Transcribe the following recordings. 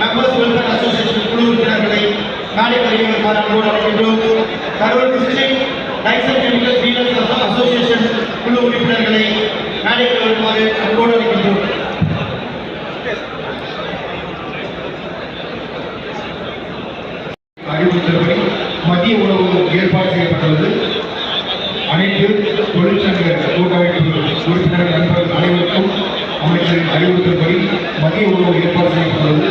Members welfare association குழு உறுப்பினர்களை நாளை வருகை அன்போடு அழைக்கின்றோம் Karur district license chemical dealers association குழு உறுப்பினர்களை நாளை வருமாறு அன்போடு அழைக்கின்றோம் அறிவுறுத்தல்படி மத்திய உணவு ஏற்பாடு செய்யப்பட்டுள்ளது. அனைத்து தொழிற்சங்க கூட்டமைப்பு உறுப்பினர் நண்பர்கள் அனைவருக்கும் அமைச்சரின் அறிவுறுத்தல்படி மத்திய உணவு ஏற்பாடு செய்யப்பட்டுள்ளது.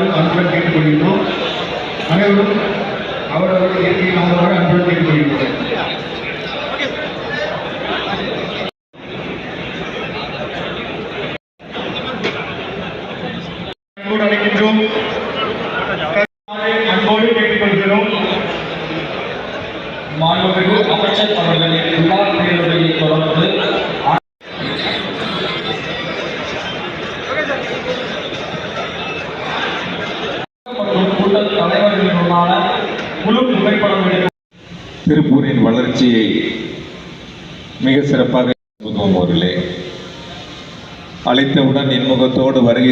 இயற்கையில் அன்புடன் கேட்டுக்கொள்கின்றோம். அனைவரும் அவரவர்கள் இயற்கையில் அமருமாறு அன்புடன் கேட்டுக்கொள்கின்றோம் அழைக்கின்றோம். அன்போடு கேட்டுக்கொள்கிறோம். மாண்புமிகு அமைச்சர் அவர்களின் புகார் தொடர்ந்து கூட்டத் தலைவர்களுடனான குழு புகைப்படம் எடுக்க திருப்பூரின் வளர்ச்சியை மிக சிறப்பாக அவர்களே. அழைத்தவுடன் இன்முகத்தோடு வருகை